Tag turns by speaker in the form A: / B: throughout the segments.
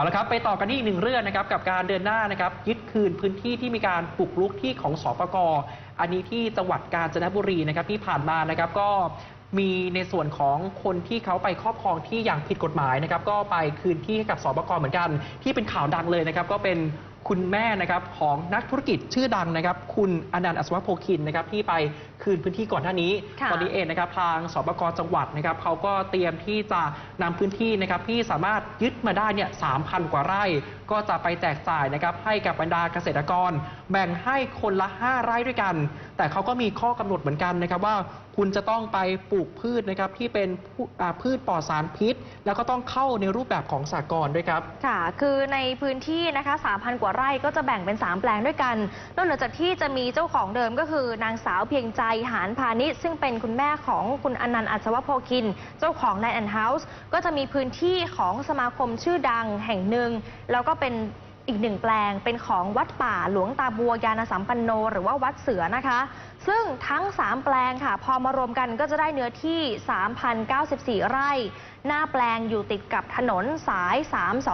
A: เอาละครับไปต่อกันที่อีกหนึ่งเรื่องนะครับกับการเดินหน้านะครับยึดคืนพื้นที่ที่มีการปลุกลุกที่ของสปกอันนี้ที่จังหวัดกาญจนบุรีนะครับที่ผ่านมานะครับก็มีในส่วนของคนที่เขาไปครอบครองที่อย่างผิดกฎหมายนะครับก็ไปคืนที่ให้กับสปกเหมือนกัน ที่เป็นข่าวดังเลยนะครับก็เป็น คุณแม่นะครับของนักธุรกิจชื่อดังนะครับ คุณอนันต์อัศวโพคินนะครับที่ไปคืนพื้นที่ก่อนหน้านี้
B: ค่ะ
A: ตอนนี้เองนะครับทางสปกจังหวัดนะครับเขาก็เตรียมที่จะนำพื้นที่นะครับที่สามารถยึดมาได้เนี่ย3,000กว่าไร่ ก็จะไปแจกจ่ายนะครับให้กับบรรดาเกษตรกร แบ่งให้คนละ 5 ไร่ด้วยกัน แต่เขาก็มีข้อกำหนดเหมือนกันนะครับว่าคุณจะต้องไปปลูกพืชนะครับที่เป็นพือ่าพืชปลอดสารพิษ แล้วก็ต้องเข้าในรูปแบบของสากลด้วยครับ
B: ค่ะ คือในพื้นที่นะคะ3,000กว่าไร่ก็จะแบ่งเป็น 3 แปลงด้วยกัน นอกจากที่จะมีเจ้าของเดิมก็คือนางสาวเพียงใจหานพาณิชย์ซึ่งเป็นคุณแม่ของคุณอนันต์อัศวโพคิน เจ้าของ Land and House ก็จะมีพื้นที่ของสมาคมชื่อดังแห่งหนึ่ง แล้วก็เป็น อีกหนึ่งแปลงเป็นของวัดป่าหลวงตาบัวยานสัมปันโน หรือว่าวัดเสือนะคะ ซึ่งทั้ง 3 แปลงค่ะ พอมารวมกันก็จะได้เนื้อที่ 3,094 ไร่ หน้าแปลงอยู่ติดกับถนนสาย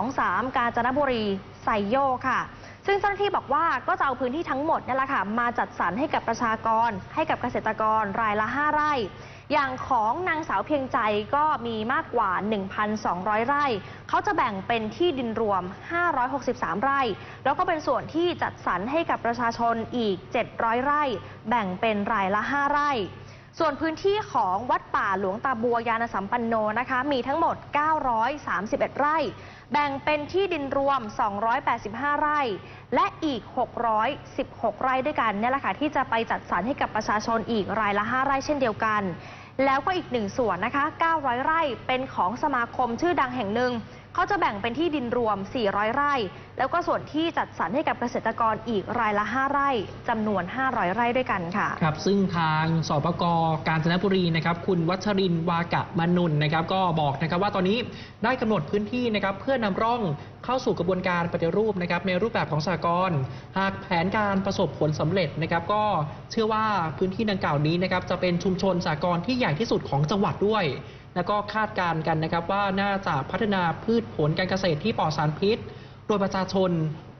B: 323 กาญจนบุรีไซโยกค่ะ ซึ่งเจ้าหน้าที่บอกว่าก็จะเอาพื้นที่ทั้งหมดนี่แหละค่ะมาจัดสรรให้กับประชากร ให้กับเกษตรกรรายละ 5 ไร่ อย่างของนางสาวเพียงใจก็มีมากกว่า 1,200 ไร่ เขาจะแบ่งเป็นที่ดินรวม 563 ไร่ แล้วก็เป็นส่วนที่จัดสรรให้กับประชาชนอีก 700 ไร่ แบ่งเป็นรายละ 5 ไร่ ส่วนพื้นที่ของวัดป่าหลวงตาบัวยานสัมปันโนนะคะ มีทั้งหมด 931 ไร่ แบ่งเป็นที่ดินรวม 285 ไร่ และอีก 616 ไร่ด้วยกันเนี่ยแหละค่ะที่จะไปจัดสรรให้กับประชาชนอีกรายละ 5 ไร่เช่นเดียวกัน แล้วก็อีกหนึ่งส่วนนะคะ 900 ไร่เป็นของสมาคมชื่อดังแห่งหนึ่ง เขาจะแบ่งเป็นที่ดินรวม 400 ไร่ แล้วก็ส่วนที่จัดสรรให้กับเกษตรกรอีกรายละ 5 ไร่จำนวน 500 ไร่ด้วยกันค่ะ
A: ครับ ซึ่งทางสปกกาญจนบุรีนะครับคุณวัชรินวากะมนุนนะครับก็บอกนะครับว่าตอนนี้ได้กำหนดพื้นที่นะครับเพื่อนำร่อง เข้าสู่กระบวนการปฏิรูปนะครับในรูปแบบของสากลหากแผนการประสบผลสำเร็จนะครับ ก็เชื่อว่าพื้นที่ดังกล่าวนี้นะครับจะเป็นชุมชนสากลที่ใหญ่ที่สุดของจังหวัดด้วย แล้วก็คาดการณ์กันนะครับว่าน่าจะพัฒนาพืชผลการเกษตรที่ปลอดสารพิษ โดยประชาชน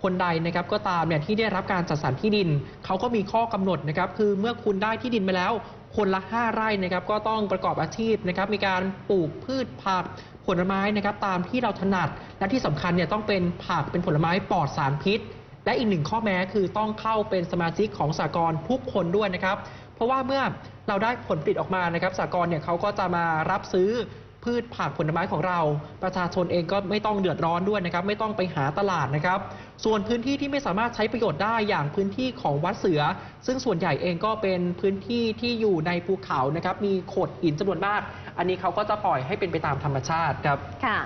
A: คนใดนะครับก็ตามเนี่ยที่ได้รับการจัดสรรที่ดิน เขาก็มีข้อกำหนดนะครับคือเมื่อคุณได้ที่ดินไปแล้ว คนละ 5 ไร่นะครับก็ต้องประกอบอาชีพนะครับมีการปลูกพืชผัก ผลไม้นะครับตามที่เราถนัด และที่สำคัญเนี่ยต้องเป็นผักเป็นผลไม้ปลอดสารพิษ และอีกหนึ่งข้อแม้คือต้องเข้าเป็นสมาชิกของสากลทุกคนด้วยนะครับ เพราะว่าเมื่อเราได้ผลผลิตออกมานะครับสากลเนี่ยเขาก็จะมารับซื้อพืชผักผลไม้ของเรา ประชาชนเองก็ไม่ต้องเดือดร้อนด้วยนะครับ ไม่ต้องไปหาตลาดนะครับ ส่วนพื้นที่ที่ไม่สามารถใช้ประโยชน์ได้อย่างพื้นที่ของวัดเสือ ซึ่งส่วนใหญ่เองก็เป็นพื้นที่ที่อยู่ในภูเขานะครับ มีโขดหินจำนวนมาก อันนี้เขาก็จะปล่อยให้เป็นไปตามธรรมชาติครับ
B: ค่ะ